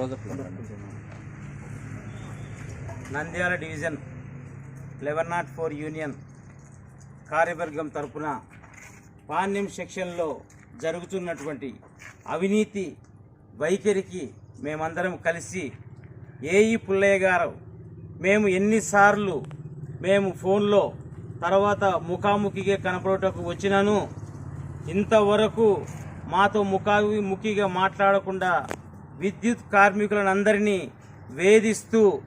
Closeup Nandyal division eleven naught four union కార్యవర్గం తరపున పాణ్యం సెక్షన్లో జరుగుతున్నటువంటి అవినీతి వైఖరికి మేమందరం కలిసి ఏఈ పుల్లయ్య గారు మేము ఎన్నిసార్లు మేము ఫోన్లో తర్వాత ముఖాముఖిగా కనపడటకు వచ్చినాను ఇంతవరకు మాతో ముఖావి ముఖిగా మాట్లాడకుండా విద్యుత్ కార్మికులందరినీ వేధిస్తూ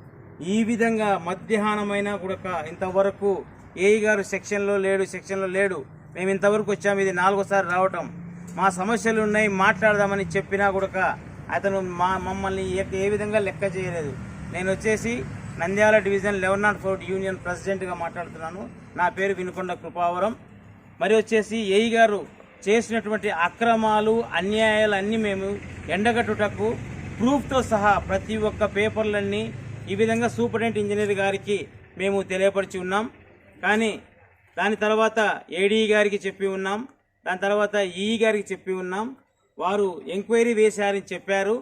ఈ విధంగా మధ్యాహ్నమైనా కూడా ఇంతవరకు ఏఈ గారు సెక్షన్లో లేడు సెక్షన్లో లేడు. మేము ఇంతవరకు వచ్చాము ఇది నాలుగోసారి రావటం. మా సమస్యలు ఉన్నాయి మాట్లాడదామని చెప్పినా కూడా అతను మా మమ్మల్ని ఏ- ఏ విధంగా లెక్క చేయలేదు. నేను వచ్చేసి Nandyal division eleven naught four union ప్రెసిడెంట్గా మాట్లాడుతున్నాను. నా పేరు వినుకొండ కృపావరం. మరి వచ్చేసి ఏఈ గారు చేసినటువంటి అక్రమాలు అన్యాయాలు అన్నీ మేము ఎండగట్టుటకు ప్రూఫ్తో సహా ప్రతి ఒక్క పేపర్లన్నీ ఈ విధంగా సూపరింటెండెంట్ ఇంజనీర్ గారికి మేము తెలియపరిచి ఉన్నాం. కానీ దాని తర్వాత ఏడీ గారికి చెప్పి ఉన్నాం. దాని తర్వాత ఈ గారికి చెప్పి ఉన్నాం. వారు ఎంక్వైరీ వేశారని చెప్పారు.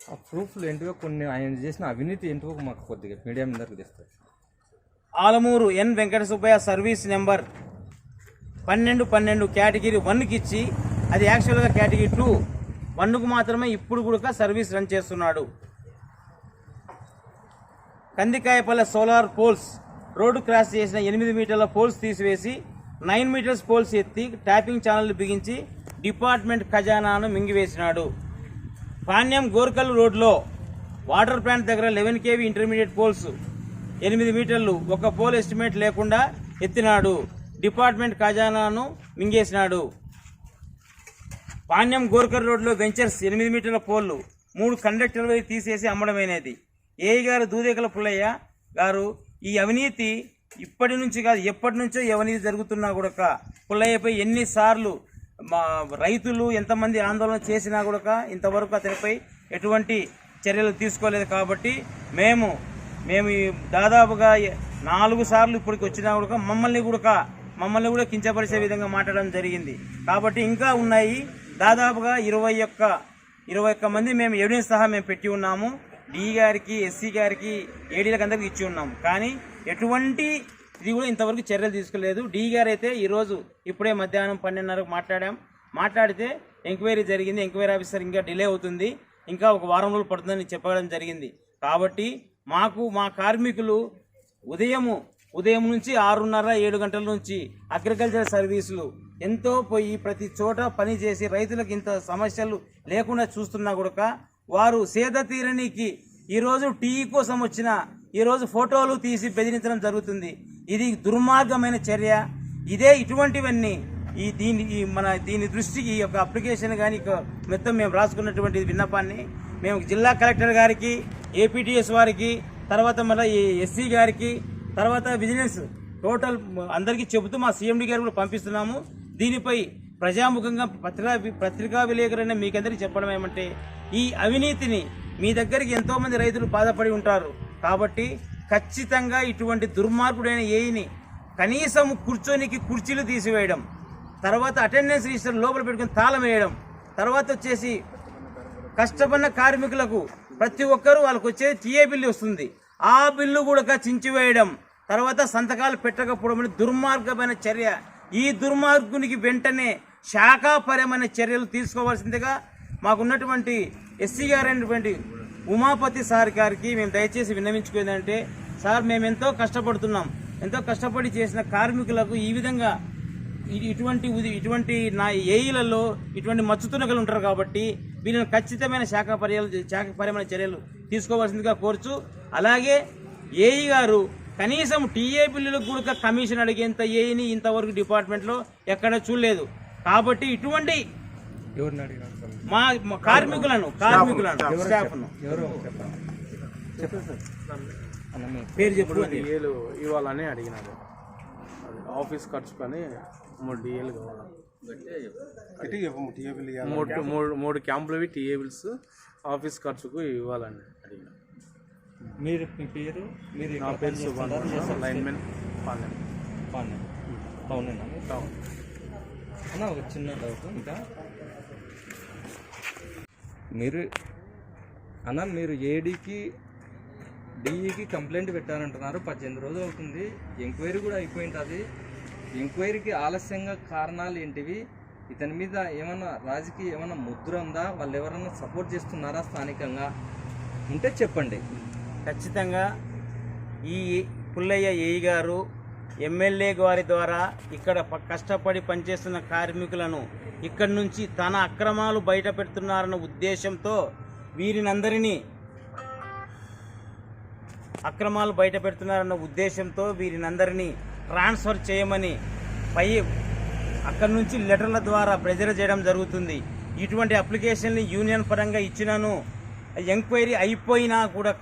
ఆ ప్రూఫ్లు ఏంటివో కొన్ని ఆయన చేసిన అవినీతి ఏంటివో మాకు కొద్దిగా మీడియా ముందరకు తెస్తారు Alamuru N Venkata Subbaiah service number పన్నెండు పన్నెండు కేటగిరీ వన్కి ఇచ్చి అది యాక్చువల్గా కేటగిరీ టూ వన్కు మాత్రమే ఇప్పుడు కూడా సర్వీస్ రన్ చేస్తున్నాడు. Kandikayapalle solar poles road cross చేసిన ఎనిమిది మీటర్ల పోల్స్ తీసివేసి నైన్ మీటర్స్ పోల్స్ ఎత్తి ట్యాపింగ్ ఛానల్ బిగించి డిపార్ట్మెంట్ ఖజానాను మింగివేసినాడు. పాణ్యం గోర్కల్ రోడ్లో వాటర్ ప్లాంట్ దగ్గర లెవెన్ కేవీ ఇంటర్మీడియట్ పోల్స్ ఎనిమిది మీటర్లు ఒక పోల్ ఎస్టిమేట్ లేకుండా ఎత్తినాడు. డిపార్ట్మెంట్ ఖజానాను మింగేసినాడు. పాణ్యం గోర్కర్ రోడ్లో వెంచర్స్ ఎనిమిది మీటర్ల పోల్లు మూడు కండక్టర్లు తీసేసి అమ్మడమైనది. ఏఐ గారు దూదేకల పుల్లయ్య గారు ఈ అవినీతి ఇప్పటి నుంచి కాదు ఎప్పటి నుంచో అవినీతి జరుగుతున్నా కూడా పుల్లయ్యపై ఎన్నిసార్లు మా రైతులు ఎంతమంది ఆందోళన చేసినా కూడా ఇంతవరకు అతనిపై ఎటువంటి చర్యలు తీసుకోలేదు కాబట్టి మేము మేము దాదాపుగా నాలుగు సార్లు ఇప్పటికి వచ్చినా కూడా మమ్మల్ని కూడా మమ్మల్ని కూడా కించపరిచే విధంగా మాట్లాడడం జరిగింది. కాబట్టి ఇంకా ఉన్నాయి దాదాపుగా ఇరవై ఒక్క ఇరవై ఒక్క మంది మేము ఎవిడెన్స్ సహా మేము పెట్టి ఉన్నాము. డి గారికి ఎస్సీ గారికి ఏడీలకు అందరికి ఇచ్చి ఉన్నాము. కానీ ఎటువంటి ఇది కూడా ఇంతవరకు చర్యలు తీసుకోలేదు. డి గారు అయితే ఈరోజు ఇప్పుడే మధ్యాహ్నం పన్నెండున్నరకు మాట్లాడాం. మాట్లాడితే ఎంక్వైరీ జరిగింది. ఎంక్వైరీ ఆఫీసర్ ఇంకా డిలే అవుతుంది. ఇంకా ఒక వారం రోజులు పడుతుందని చెప్పడం జరిగింది. కాబట్టి మాకు మా కార్మికులు ఉదయము ఉదయం నుంచి ఆరున్నర ఏడు గంటల నుంచి అగ్రికల్చర్ సర్వీసులు ఎంతో పోయి ప్రతి చోట పని చేసి రైతులకు ఇంత సమస్యలు లేకుండా చూస్తున్నా కూడా వారు సేద తీరనికి ఈరోజు టీ కోసం వచ్చిన ఈరోజు ఫోటోలు తీసి బెదిరించడం జరుగుతుంది. ఇది దుర్మార్గమైన చర్య. ఇదే ఇటువంటివన్నీ ఈ దీని ఈ మన దీని దృష్టికి ఈ యొక్క అప్లికేషన్ కానీ మొత్తం మేము రాసుకున్నటువంటి విన్నపాన్ని. మేము జిల్లా కలెక్టర్ గారికి ఏపీటీఎస్ వారికి తర్వాత మళ్ళీ ఈ ఎస్సీ గారికి తర్వాత విజిలెన్స్ టోటల్ అందరికీ చెబుతూ మా సీఎండీ గారు కూడా పంపిస్తున్నాము. దీనిపై ప్రజాముఖంగా పత్రికా పత్రికా విలేకరైన మీకందరికీ చెప్పడం ఏమంటే ఈ అవినీతిని మీ దగ్గరికి ఎంతోమంది రైతులు బాధపడి ఉంటారు. కాబట్టి ఖచ్చితంగా ఇటువంటి దుర్మార్గుడైన ఏయిని కనీసం కూర్చోనికి కుర్చీలు తీసివేయడం తర్వాత అటెండెన్స్ రిజిస్టర్ లోపల పెట్టుకుని తాళం వేయడం తర్వాత వచ్చేసి కష్టపడిన కార్మికులకు ప్రతి ఒక్కరూ వాళ్ళకు వచ్చే టీఏ బిల్లు వస్తుంది. ఆ బిల్లు కూడా చించివేయడం తర్వాత సంతకాలు పెట్టకపోవడం అనే దుర్మార్గమైన చర్య. ఈ దుర్మార్గునికి వెంటనే శాఖాపరమైన చర్యలు తీసుకోవాల్సిందిగా మాకున్నటువంటి ఎస్సీ గారైనటువంటి ఉమాపతి సార్ గారికి మేము దయచేసి విన్నవించుకోదంటే సార్ మేము ఎంతో కష్టపడుతున్నాం. ఎంతో కష్టపడి చేసిన కార్మికులకు ఈ విధంగా ఇటువంటి ఇటువంటి నా ఏఈలలో ఇటువంటి మచ్చుతునకలు ఉంటారు కాబట్టి వీళ్ళని ఖచ్చితమైన శాఖ పర్యాలు శాఖపరమైన చర్యలు తీసుకోవాల్సిందిగా కోరుచు అలాగే ఏఈ గారు కనీసం టీఏ బిల్లులకు కూడా కమిషన్ అడిగేంత ఏఈని ఇంతవరకు డిపార్ట్మెంట్లో ఎక్కడ చూడలేదు. కాబట్టి ఇటువంటి మా కార్మికులను కార్మికులను స్టాఫ్ను పేరు చెప్పు. డిఏలు ఇవ్వాలని అడిగినారు. ఆఫీస్ ఖర్చు పని మూడు డిఏలు కావాలి. మూడు మూడు క్యాంపులవి టీఏబుల్స్ ఆఫీస్ ఖర్చుకు ఇవ్వాలని అడిగిన మీరు మీ పేరు? మీరు నా పేరు సుభాన్? లైన్మెన్ పాలెం. అవునండి అవునండి టౌన్. అన్న ఒక చిన్న డౌట్ ఇంకా. మీరు అన్న మీరు ఏడీకి డిఈకి కంప్లైంట్ పెట్టారంటున్నారు. పద్దెనిమిది రోజులు అవుతుంది. ఎంక్వైరీ కూడా అయిపోయింటుంది ఎంక్వైరీకి ఆలస్యంగా కారణాలు ఏంటివి? ఇతని మీద ఏమన్నా రాజకీయ ఏమన్నా ముద్ర ఉందా? వాళ్ళు ఎవరన్నా సపోర్ట్ చేస్తున్నారా స్థానికంగా? ఉంటే చెప్పండి. ఖచ్చితంగా ఈ పుల్లయ్య ఏఈ గారు ఎమ్మెల్యే గారి ద్వారా ఇక్కడ కష్టపడి పనిచేస్తున్న కార్మికులను ఇక్కడి నుంచి తన అక్రమాలు బయట పెడుతున్నారన్న ఉద్దేశంతో వీరినందరినీ అక్రమాలు బయట పెడుతున్నారన్న ఉద్దేశంతో వీరినందరినీ ట్రాన్స్ఫర్ చేయమని పై అక్కడి నుంచి లెటర్ల ద్వారా ప్రెజర్ చేయడం జరుగుతుంది. ఇటువంటి అప్లికేషన్ని యూనియన్ పరంగా ఇచ్చినను ఎంక్వైరీ అయిపోయినా కూడా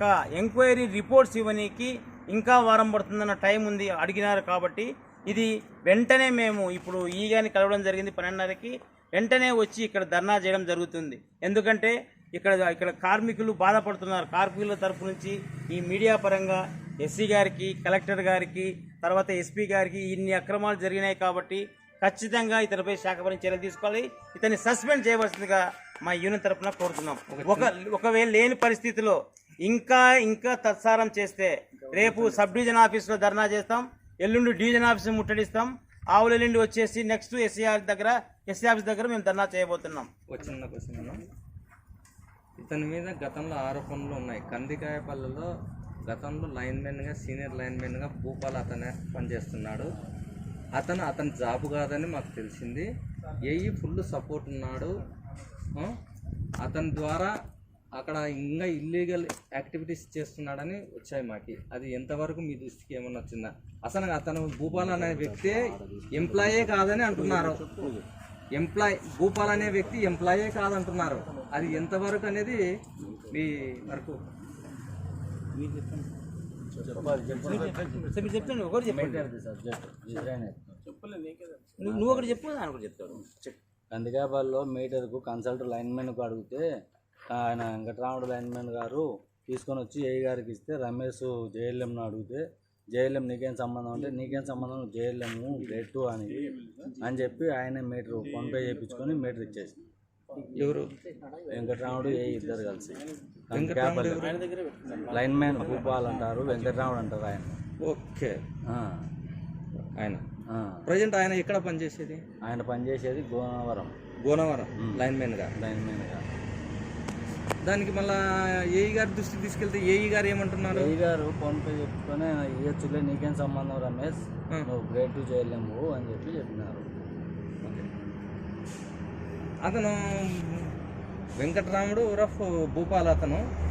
ఎంక్వైరీ రిపోర్ట్స్ ఇవ్వనీకి ఇంకా వారం పడుతుందన్న టైం ఉంది అడిగినారు కాబట్టి ఇది వెంటనే మేము ఇప్పుడు ఈగాని కలవడం జరిగింది పన్నెండున్నరకి వెంటనే వచ్చి ఇక్కడ ధర్నా చేయడం జరుగుతుంది. ఎందుకంటే ఇక్కడ ఇక్కడ కార్మికులు బాధపడుతున్నారు. కార్మికుల తరపు నుంచి ఈ మీడియా పరంగా ఎస్సీ గారికి కలెక్టర్ గారికి తర్వాత ఎస్పీ గారికి ఇన్ని అక్రమాలు జరిగినాయి కాబట్టి ఖచ్చితంగా ఇతనిపై శాఖపరం చర్యలు తీసుకోవాలి. ఇతన్ని సస్పెండ్ చేయవలసిందిగా మా యూనియన్ తరపున కోరుతున్నాం. ఒక ఒకవేళ లేని పరిస్థితిలో ఇంకా ఇంకా తత్సారం చేస్తే రేపు సబ్ డివిజన్ ఆఫీస్లో ధర్నా చేస్తాం. ఎల్లుండి డివిజన్ ఆఫీస్ ముట్టడిస్తాం. ఆవుల ఎల్లుండి వచ్చేసి నెక్స్ట్ ఎస్సీఆర్ దగ్గర ఎస్సీ ఆఫీస్ దగ్గర మేము ధర్నా చేయబోతున్నాం. క్వశ్చన్ ఇతని మీద గతంలో ఆరోపణలు ఉన్నాయి. కందికాయపల్లిలో గతంలో లైన్మెన్గా సీనియర్ లైన్మెన్గా భూపాల్ అతనే పనిచేస్తున్నాడు. అతను అతని జాబ్ కాదని మాకు తెలిసింది. ఏఈ ఫుల్ సపోర్ట్ ఉన్నాడు? అతని ద్వారా అక్కడ ఇంకా ఇల్లీగల్ యాక్టివిటీస్ చేస్తున్నాడని వచ్చాయి మాకి. అది ఎంతవరకు మీ దృష్టికి ఏమన్నా వచ్చిందా? అసలు అతను భూపాల్ అనే వ్యక్తి ఎంప్లాయే కాదని అంటున్నారు. ఎంప్లాయ్ భూపాల్ అనే వ్యక్తి ఎంప్లాయే కాదంటున్నారు. అది ఎంతవరకు అనేది మీ వరకు? మీరు చెప్తాను ఒకటి చెప్పండి. నువ్వు నువ్వు ఒకటి చెప్పు చెప్తాడు చెప్పు కందికాయపల్లిలో మీటర్కు కన్సల్ట్ లైన్మెన్కు అడిగితే ఆయన వెంకటరాముడు లైన్మెన్ గారు తీసుకొని వచ్చి ఏ గారికి ఇస్తే రమేష్ జేఎల్ఎంను అడిగితే జేఎల్ఎం నీకేం సంబంధం అంటే నీకేం సంబంధం జేఎల్ఎం గ్రేడ్ టూ అని అని చెప్పి ఆయన మీటర్ ఫోన్పే చేయించుకొని మీటర్ ఇచ్చేసి ఎవరు? వెంకటరాముడు ఏ ఇద్దరు కలిసి. కందికాయపల్లి లైన్మెన్ భూపాల్ అంటారు వెంకటరాముడు అంటారు ఆయన. ఓకే. ఆ, ఆయన. ప్రజెంట్ ఆయన ఎక్కడ పనిచేసేది? ఆయన పనిచేసేది గోనవరం. గోనవరం లైన్మెన్గా లైన్మెన్గా దానికి మళ్ళా ఏఈ గారి దృష్టికి తీసుకెళ్తే ఏఈ గారు ఏమంటున్నారు? రవి గారు ఫోన్ పే చెప్పుకొని ఇవ్వచ్చులే నీకేం సంబంధం రమేష్. నువ్వు గ్రేడ్ టూ చేయలేము అని చెప్పి చెప్పినారు. అతను వెంకటరాముడు రఫ్ భూపాల్ అతను.